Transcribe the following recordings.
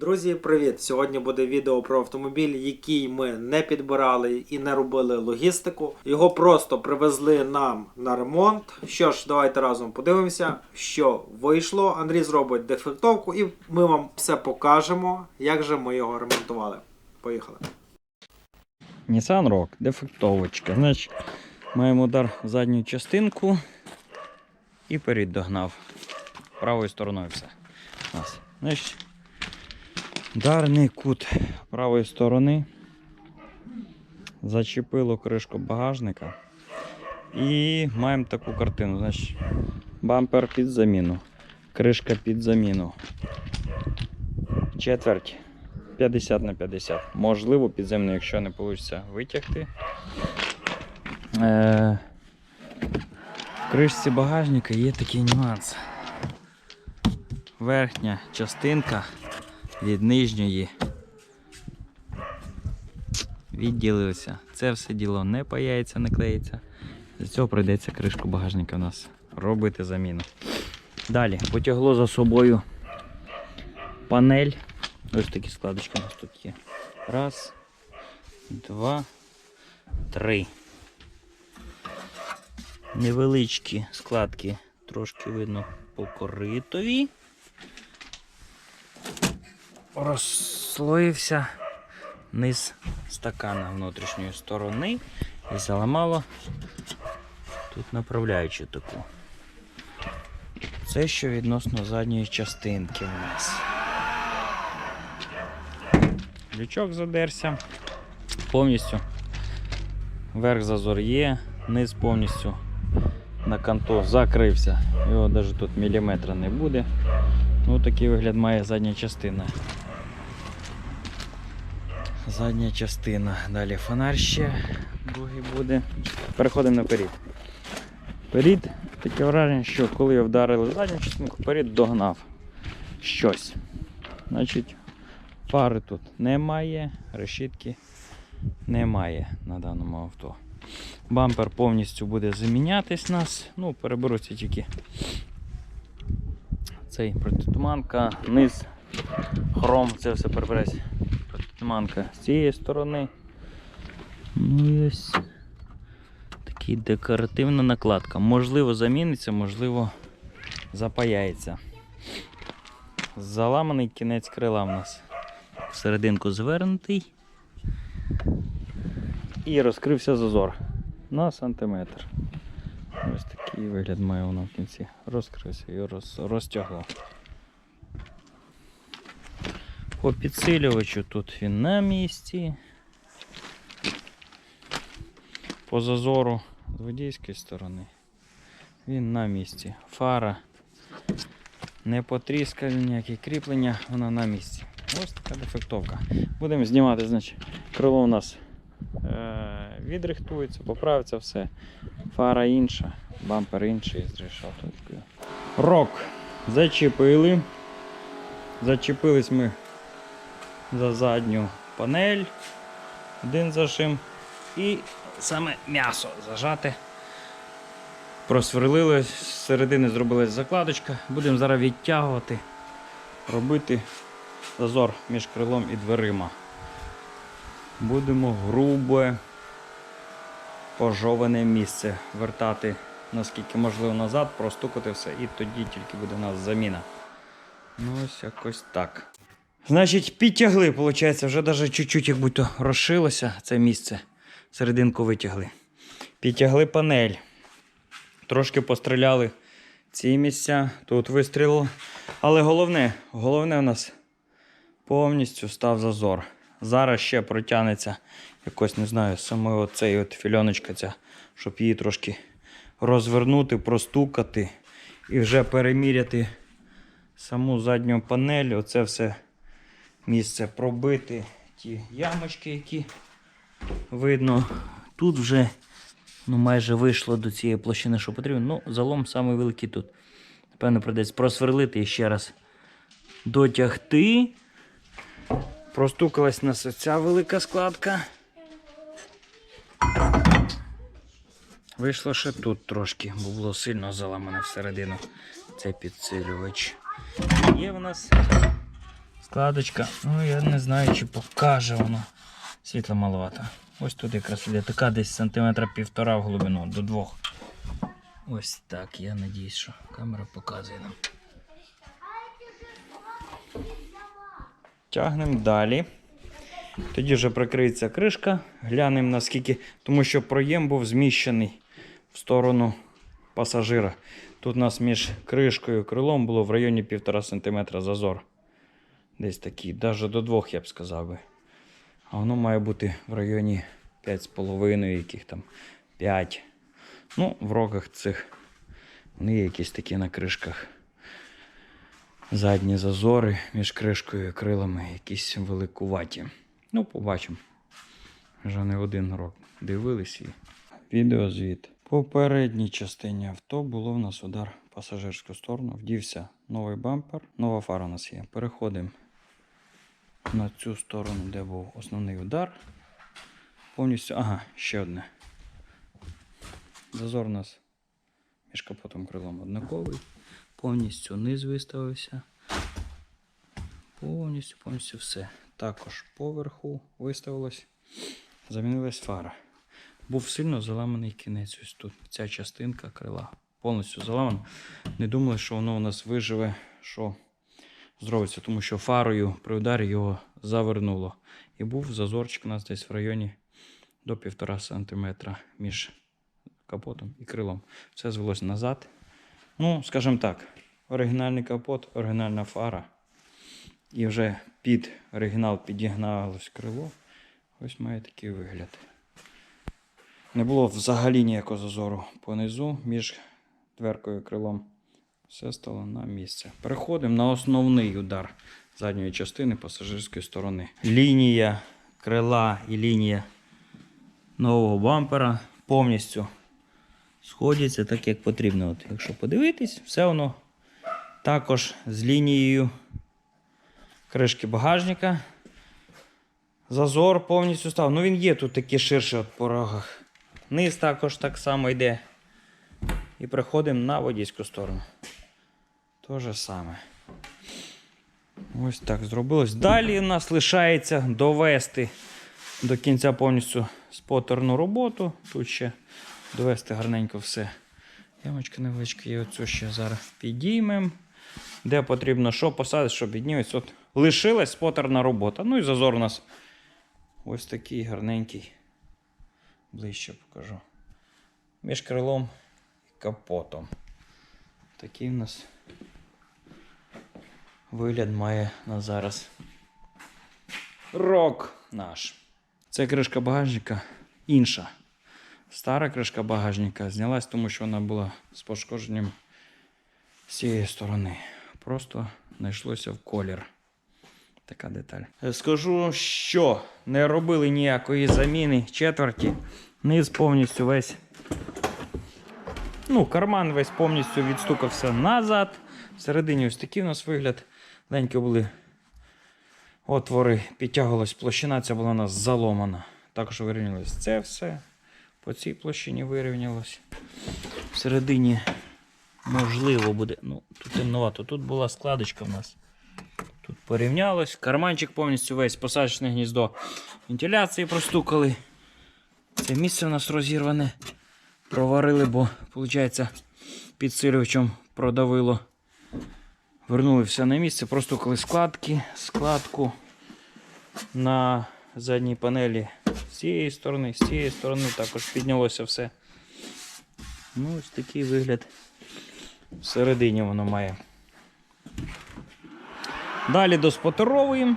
Друзі, привіт! Сьогодні буде відео про автомобіль, який ми не підбирали і не робили логістику. Його просто привезли нам на ремонт. Що ж, давайте разом подивимося, що вийшло. Андрій зробить дефектовку і ми вам все покажемо, як же ми його ремонтували. Поїхали. Nissan Rock, дефектовочка. Значить, маємо удар в задню частинку і перед догнав. Правою стороною все. Значить, ударний кут правої сторони. Зачепило кришку багажника. І маємо таку картину. Значить, бампер під заміну, кришка під заміну. Четверть. 50 на 50. Можливо, підземно, якщо не вийде витягти. Е, в кришці багажника є такий нюанс. Верхня частинка від нижньої відділилася. Це все діло не паяється, не клеїться. З цього прийдеться кришку багажника у нас робити заміну. Далі потягло за собою панель. Ось такі складочки у нас тут є. Раз, два, три. Невеличкі складки трошки видно по коритові. Розслоївся низ стакана внутрішньої сторони і заламало тут направляючу таку. Це що відносно задньої частинки у нас. Лючок задерся. Повністю верх зазор є, низ повністю на канто закрився. Його навіть тут міліметра не буде. Ну, такий вигляд має задня частина. Задня частина. Далі фонарь ще другий буде. Переходимо наперед. Перед таке враження, що коли його вдарили задню частинку, перед догнав щось. Значить, Фари тут немає, решітки немає на даному авто. Бампер повністю буде замінятись нас. Ну, переберуться тільки цей протитуманка, низ, хром, це все перебереться. Протитуманка з цієї сторони. Ну і ось такий декоративна накладка. Можливо, заміниться, можливо, запаяється. Заламаний кінець крила в нас серединку звернутий і розкрився зазор на сантиметр. Ось такий вигляд має воно в кінці. Розкрився і роз, розтягло. По підсилювачу тут він на місці. По зазору з водійської сторони він на місці. Фара не потріскали ніякі кріплення, вона на місці. Ось така дефектовка. Будемо знімати, значить, крило у нас е- відрихтується, поправиться все. Фара інша, бампер інший з решеточкою. Рок зачепили. Зачепились ми за задню панель. Один зажим. І саме м'ясо зажати. Просверлили, з середини зробилась закладочка. Будемо зараз відтягувати, робити зазор між крилом і дверима. Будемо грубе пожоване місце вертати наскільки можливо назад, простукати все і тоді тільки буде у нас заміна. Ну ось якось так. Значить, підтягли, виходить, вже навіть чуть-чуть як будь-то розшилося це місце. Серединку витягли. Підтягли панель. Трошки постріляли ці місця, тут вистрілило. Але головне, головне у нас повністю став зазор. Зараз ще протягнеться якось, не знаю, саме оцей от фільоночка ця, щоб її трошки розвернути, простукати і вже переміряти саму задню панель. Оце все місце пробити. Ті ямочки, які видно. Тут вже ну, майже вийшло до цієї площини, що потрібно. Ну, залом самий великий тут. Напевно, придеться просверлити і ще раз дотягти. Простукалась нас ця велика складка. Вийшло ще тут трошки, бо було сильно заламане всередину цей підсилювач. Є в нас Складочка, ну я не знаю, чи покаже воно. Світло маловато. Ось тут якраз іде така десь сантиметра півтора в глибину, до двох. Ось так, я надіюсь, що камера показує нам. Тягнемо далі. Тоді вже прикриється кришка, глянемо наскільки, тому що проєм був зміщений в сторону пасажира. Тут у нас між кришкою і крилом було в районі 1,5 см зазор. Десь такий, навіть до 2, я б сказав би. А воно має бути в районі 5,5, яких там 5. Ну, в роках цих вони якісь такі на кришках. Задні зазори між кришкою і крилами якісь великуваті. Ну, побачимо. Вже не один рок дивились і відеозвіт. По передній частині авто було в нас удар пасажирську сторону. Вдівся новий бампер, нова фара у нас є. Переходимо на цю сторону, де був основний удар. Повністю. Ага, ще одне. Зазор у нас між капотом крилом однаковий. Повністю низ виставився. Повністю, повністю все. Також поверху виставилось, замінилась фара. Був сильно заламаний кінець. Ось тут ця частинка крила повністю заламана. Не думали, що воно у нас виживе, що зробиться, тому що фарою при ударі його завернуло. І був зазорчик у нас десь в районі до 1,5 см між капотом і крилом. Все звелось назад. Ну, скажімо так, оригінальний капот, оригінальна фара. І вже під оригінал підігналось крило. Ось має такий вигляд. Не було взагалі ніякого зазору понизу між дверкою і крилом. Все стало на місце. Переходимо на основний удар задньої частини пасажирської сторони. Лінія крила і лінія нового бампера повністю сходяться так, як потрібно. От, якщо подивитись, все воно також з лінією кришки багажника. Зазор повністю став. Ну він є тут такий ширший от по рогах. Низ також так само йде. І приходимо на водійську сторону. То же саме. Ось так зробилось. Далі нас лишається довести до кінця повністю спотерну роботу. Тут ще довести гарненько все. Ямочка невеличка, і оцю ще зараз підіймемо. Де потрібно що посадити, що підніметься. От лишилась спотерна робота. Ну і зазор у нас ось такий гарненький. Ближче покажу. Між крилом і капотом. Такий у нас вигляд має на зараз. Рок наш. Це кришка багажника інша. Стара кришка багажника знялась, тому що вона була з пошкодженням з цієї сторони. Просто знайшлося в колір. Така деталь. Скажу, що не робили ніякої заміни четверті. Низ повністю весь. Ну, карман весь повністю відстукався назад. Всередині ось такий у нас вигляд. Ленькі були отвори, підтягувалась площина, ця була у нас заломана. Також вирівнялось це все. По цій площині вирівнялось. Всередині можливо буде. Ну, тут темновато. Тут була складочка в нас. Тут порівнялось. Карманчик повністю весь посадочне гніздо. Вентиляції простукали. Це місце у нас розірване. Проварили, бо, виходить, підсилювачем продавило. Вернули все на місце, простукали складки, складку на задній панелі з цієї сторони, з цієї сторони також піднялося все. Ну, ось такий вигляд всередині воно має. Далі доспотеровуємо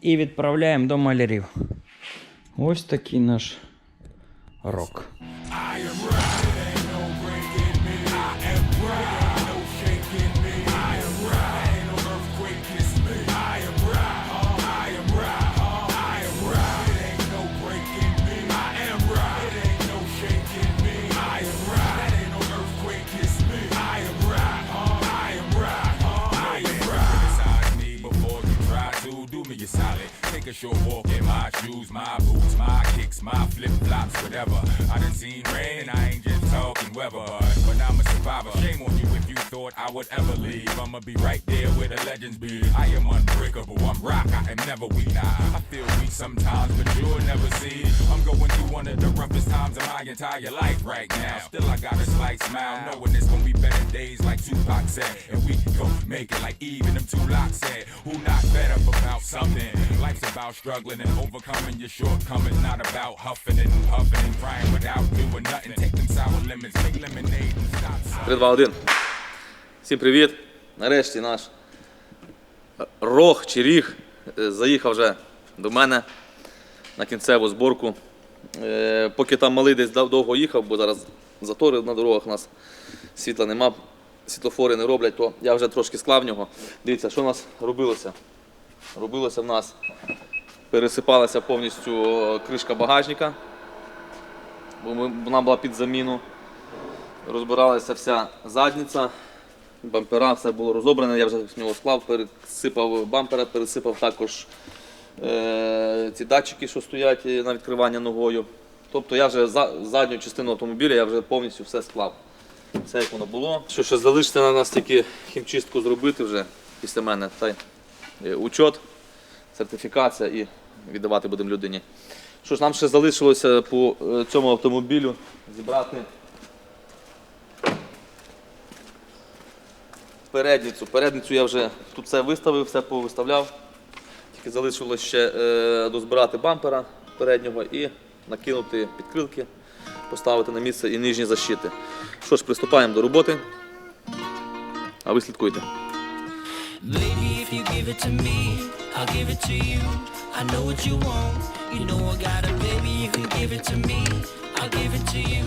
і відправляємо до малярів. Ось такий наш рок. Take a short walk in my shoes, my boots, my kicks, my flip flops, whatever. I done seen rain, and I ain't just talking weather, but, I'm a survivor. Shame on you if you thought I would ever leave. I'ma be right there where the legends be. I am unbreakable, I'm rock, I am never weak. Nah, I feel weak sometimes, but you'll never see. I'm going through one of the roughest times of my entire life right now. Still, I got a slight smile, knowing it's gonna be better days like Tupac said. And we gon' make it like even them two locks said. Who not better about something? Life's about struggling and overcoming your shortcomings, not about huffing and puffing and crying without doing nothing. Take them sour lemons, make lemonade and stop. sighing. 3, 2, 1. Всім привіт! Нарешті наш рог чи ріг е, заїхав вже до мене на кінцеву зборку. Е, Поки там малий десь довго їхав, бо зараз затори на дорогах у нас світла нема, світлофори не роблять, то я вже трошки склав нього. Дивіться, що у нас робилося. Робилося в нас, пересипалася повністю кришка багажника, бо вона була під заміну розбиралася вся задниця, бампера, все було розобране, я вже з нього склав, пересипав бампера, пересипав також е, ці датчики, що стоять е, на відкривання ногою. Тобто я вже за, задню частину автомобіля я вже повністю все склав. Все як воно було. Що ще залишиться на нас тільки хімчистку зробити вже після мене. Та учет, сертифікація і віддавати будемо людині. Що ж, нам ще залишилося по е, цьому автомобілю зібрати передницю. Передницю я вже тут все виставив, все повиставляв. Тільки залишилось ще е, дозбирати бампера переднього і накинути підкрилки, поставити на місце і нижні защити. Що ж, приступаємо до роботи. А ви слідкуйте. If you give it to me, I'll give it to you. I know what you want, you know I got it. Baby, if you give it to me, I'll give it to you.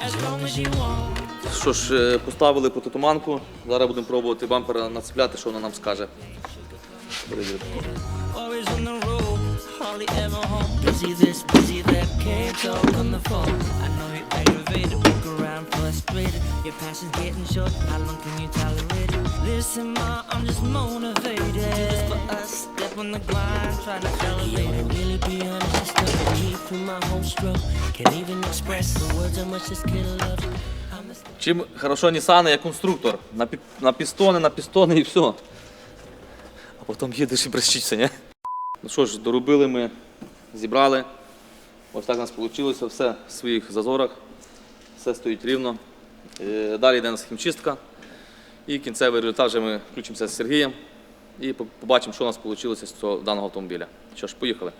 As long as you want. Що ж, е, поставили протитуманку. Зараз будемо пробувати бампера нацепляти, що вона нам скаже. Перевіримо. Always on the road, hardly ever home. Busy this, busy that, can't talk on the phone. I know you're aggravated, walk around frustrated. Your passion's getting short, how long can you tolerate it? Listen, ma, I'm just motivated. On the grind, try to elevate it. Really be honest, it's stuck with me through my whole stroke. Can't even express the words how much this kid loves. Чим хорошо Nissan, я конструктор. На, пі- на пістони, на пістони і все. А потім їдеш і брещишся, ні? Ну що ж, доробили ми, зібрали. Ось так у нас вийшло, все в своїх зазорах, все стоїть рівно. Е, Далі йде у нас хімчистка. І кінцевий результат вже ми включимося з Сергієм і побачимо, що у нас вийшло з цього даного автомобіля. Що ж, поїхали.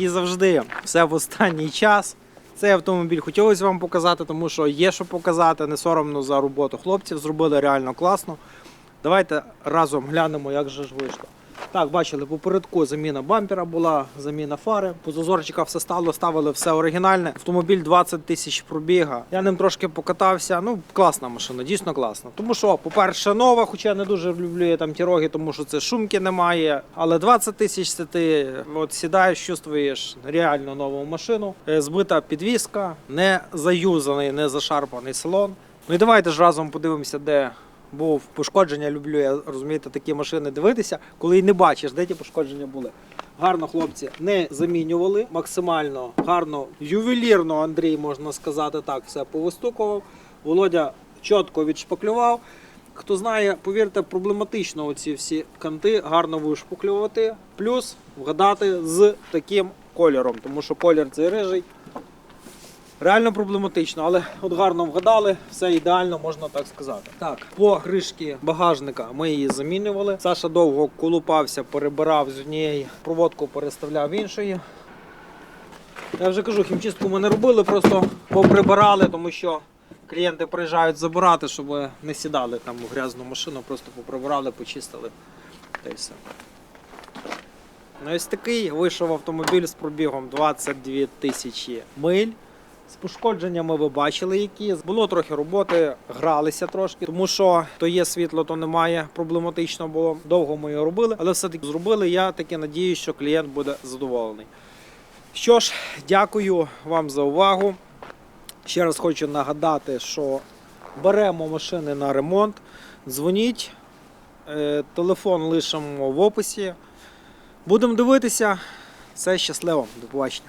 І завжди, все в останній час. Цей автомобіль хотілося вам показати, тому що є що показати, не соромно за роботу хлопців. Зробили реально класно. Давайте разом глянемо, як же ж вийшло. Так, бачили, попередку заміна бампера була, заміна фари. По зазорчиках все стало, ставили все оригінальне. Автомобіль 20 тисяч пробіга. Я ним трошки покатався. Ну, класна машина, дійсно класна. Тому що, по-перше, нова, хоча я не дуже люблю я там ті роги, тому що це шумки немає. Але 20 тисяч це ти от сідаєш, чувствуєш реально нову машину. Е, Збита підвіска, не заюзаний, не зашарпаний салон. Ну і давайте ж разом подивимося, де був пошкодження. Люблю я розумієте такі машини дивитися, коли й не бачиш, де ті пошкодження були. Гарно хлопці не замінювали, максимально гарно, ювелірно Андрій, можна сказати так, все повистукував. Володя чітко відшпаклював. Хто знає, повірте, проблематично оці всі канти гарно вишпуклювати, плюс вгадати з таким кольором, тому що колір цей рижий. Реально проблематично, але от гарно вгадали, все ідеально, можна так сказати. Так, по кришці багажника ми її замінювали. Саша довго колупався, перебирав з однієї проводку, переставляв іншої. Я вже кажу, хімчистку ми не робили, просто поприбирали, тому що клієнти приїжджають забирати, щоб не сідали там у грязну машину, просто поприбирали, почистили. Та й все. Ну, ось такий вийшов автомобіль з пробігом 22 тисячі миль. З пошкодженнями ви бачили, які було трохи роботи, гралися трошки, тому що то є світло, то немає. Проблематично було. Довго ми його робили, але все-таки зробили. Я таки надію, що клієнт буде задоволений. Що ж, дякую вам за увагу. Ще раз хочу нагадати, що беремо машини на ремонт. Дзвоніть, е, телефон лишимо в описі. Будемо дивитися. Все щасливо. До побачення.